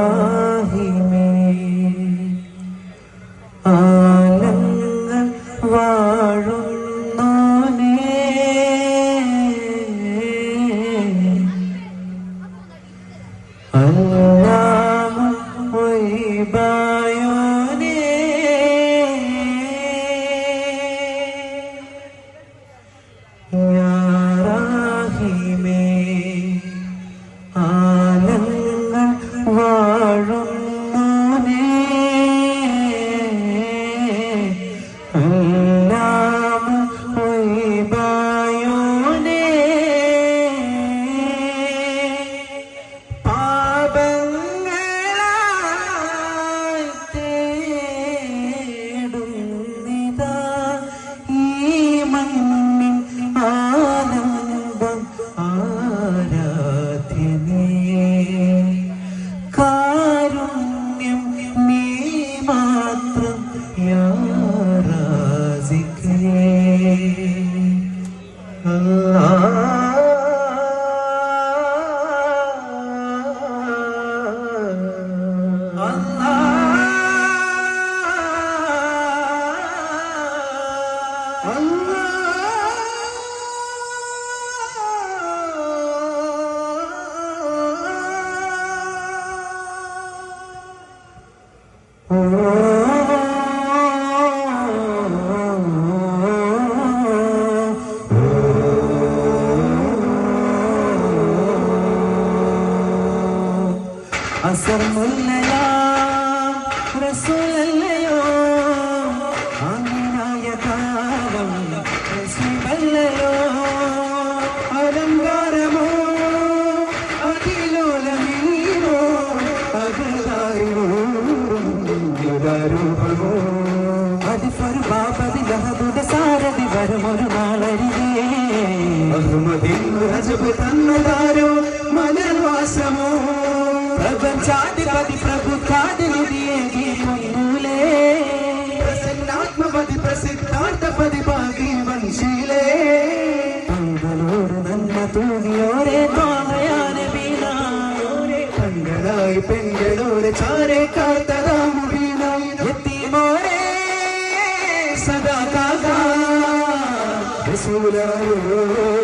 യാറാഹിമേ ആലങ്ങൾ വാഴുന്നോനേ അല്ലാമ വൈബായോനേ അസർമുല്ലയാ റസൂലല്ലയോ ആമിനായ കാലം റസൂലല്ലയോ. സാരഥി വരുമൊരു നാളരികേ റജബ് തന്നതാരോ മലർവാസമോ പ്രപഞ്ചാധിപതി പ്രഭുക്കാതിനിധിയെ ഗീതൂലേ പ്രസന്നാത്മപതി പ്രസിദ്ധാർത്ഥപതി ഭാഗി വംശീലേ പൈതലോട് നന്മ തൂകിയോരെ തോന്നയാന വീണായോരെ പെൺകളായി പെൺകളോട് ചാരെ കാത്തതാമുടീനായി എത്തിമോരെ സദാ رسوله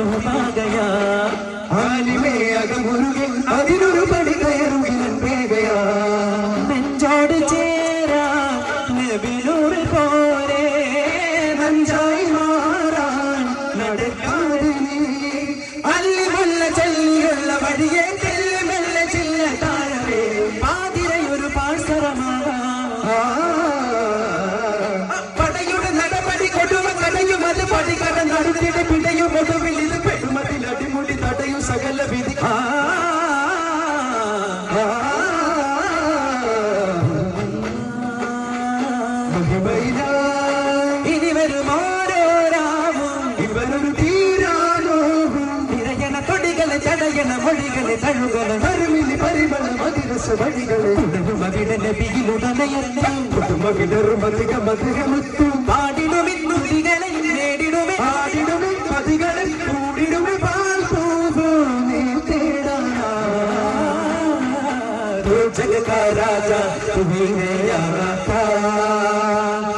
തിരുമാകയാ ആലിമേ അകമുരുകെ അതിനൊരു പടി കയറുകിലൻ വേഗയാ നെഞ്ചോട് ചേരാ നബിലൂർ പോരെ. നഞ്ചായി മാറാൻ നടക്കാതെ നീ അല്ലിമുല്ല ചെല്ലിയുള്ള വഴിയെ ചെല്ലി മെല്ലെ ചില്ല താഴവേ പാതിരയൊരു പാഴ്സരമാകാം പടയുടെ നടപടി കൊടുവ കടയും അത് പടി കട പിടയും ಇನಿವರು ಬಾರ ರಾಮ ಗಿಬರು ತೀರಾನು ಹಿರಗಣ ಪಡಿಗಲೆ ಚಡಗಣ ಪಡಿಗಲ್ಲಿ ತಡುವನ ಧರ್ಮಿನಿ ಪರಿಮಲ ಮದಿರುವಸ ಪಡಿಗಳೆ ದಡಮರಿ ನಡೆದ ಬಿಗಿಲು ದನೆಯಲ್ಲುದು ಬಗೆ ದರು ಬದುಕಮದು का राजा तुम्ही है था।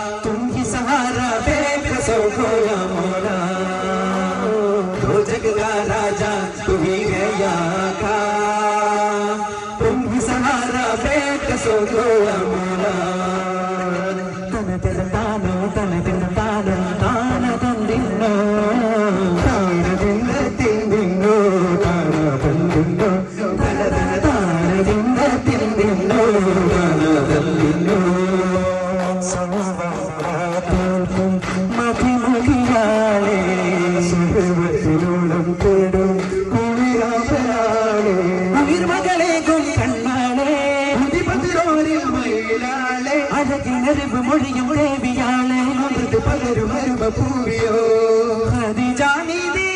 മൊഴിയും ദേവിയാളെ അമൃത് പകരും അരുമ പൂവിയോ ഹരിജാനിധി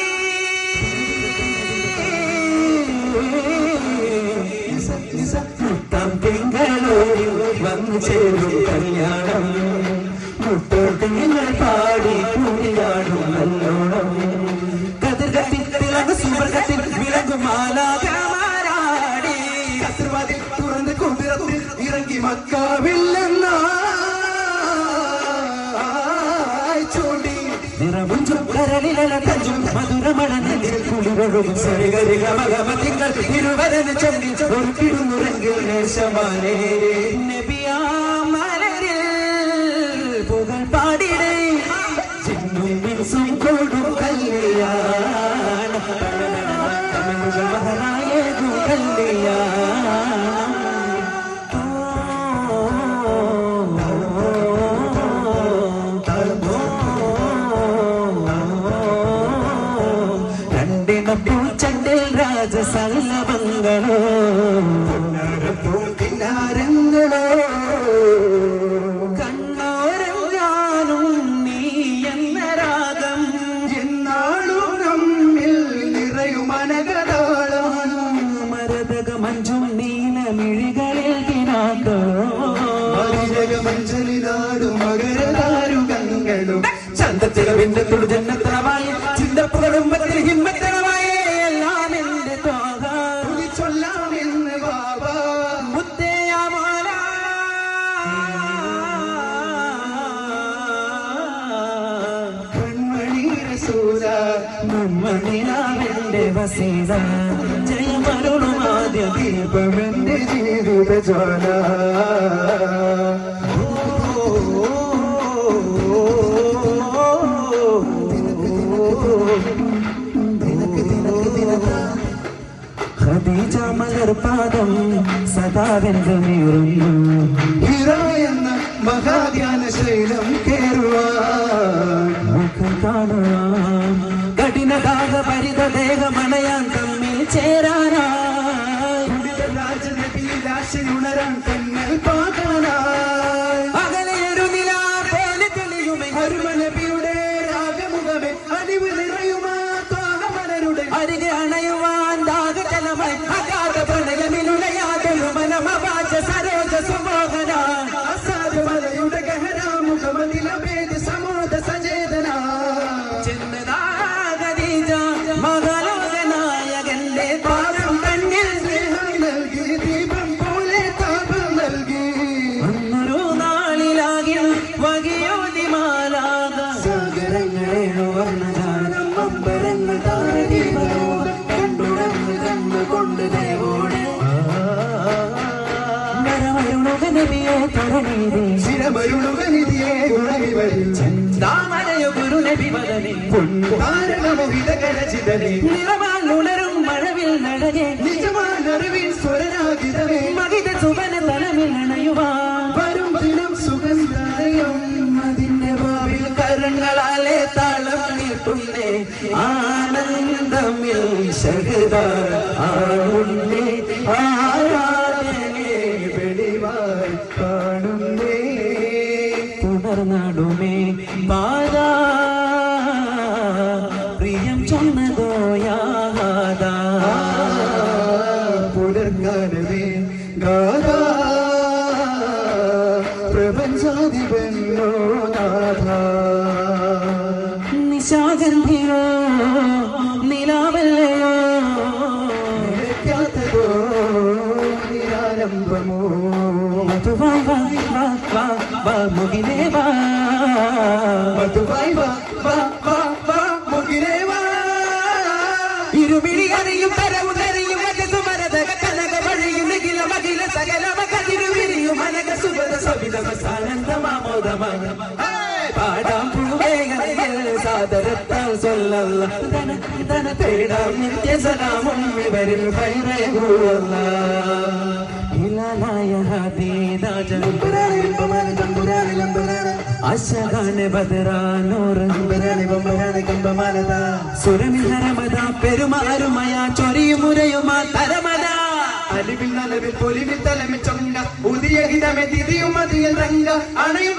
മുത്തം തിങ്കളോരിൽ വന്നു ചേരും കല്യാണം. മുത്തോട്ടിങ്ങൾ പാടി കൂടിയാടും നിറമുഞ്ചും കരളിലടഞ്ചും മധുരമണനിൽ കുളിരൊഴുകും സരികരി ഗമഗമതിങ്ങൾ ഇരുവരന് ചൊല്ലി ഒരു കിടുന്നുറങ്ങിൽ നേശമാനേ നബിയാമലരിൽ പുകൾ പാടിടേ ചിന്നും മിൻസും കൂടും കല്യാണം മഹനായേകും കല്യാണം രാജസല്ലഭങ്ങളോ കിന്നാരങ്ങളോ കണ്ണോരം ഞാനും നീ എന്ന രാഗം എന്നാളും നമ്മിൽ നിറയും അനകതാളം മരതക മഞ്ചും നീലമിഴികളിൽ കിനാക്കോ. മഞ്ചലിനാടും മകരതാരുകങ്ങളും. ചന്തത്തിലവിന്റെ തുടുജന്നത്തനമായി ചിന്തപ്പുകളും നമ്മളിലാവിന്റെ വസീത ജയമരുളുമാദ്യ ദീപമെന്റെ ജീവിത ജ്വാല ഖദീജ മലർപാദം സദാവെന്ന് നീറുന്നു ഹിറ എന്ന മഹാധ്യാന ശൈലം കേറുവാൻ മുഖം കാണുവാൻ കഠിനദാഹ మనయాంతం మీ చేరా. താമരയോ ഗുരു നബി വദനെ താരണമോഹിതകരചിതനെ നിറമാൽ ഉണരും മഴവിൽ നടകെ. നിജമാനറിവിൻ സ്വരരാഗിതമേ മകിത സുവന തലമിൽ അണയുവാൻ. വരും ദിനം സുഗന്ധാലയം അതിന്റെ ഭാവിൽ കരങ്ങളാലെ താളം നീട്ടുന്നേ. ആനന്ദമിൽ ശഹദ ആളുന്നേ ആരാധനേ ഗാഥാ പ്രപഞ്ചാധിപന്നോ നാഥ നിശാഗന്ധിയോ നിലാവല്ലയോ നിലയ്ക്കാത്തതോ നിരാലംബമോ മധുവായി വാ വാ വാ വാ വാ മധുവായി വാ സാദരത്താൽ സൊല്ലല്ല തന തേടാം. നിത്യസലാമും ഇവരിൽ ഭൈരകൂവല്ല ഹിലാലായ ലംബരാനെ. അശകാന കമ്പമാനതാ സുരമിഹരമത പെരുമാരുമയ ചൊരിയുമുരയുമാ തരമത അലിവിൽ നലവിൽ പൊലിവിൽ തലമിൽ ചൊങ്ക പുതിയ ഹിതമെ തിരിയും അതിൽ രംഗ അണയും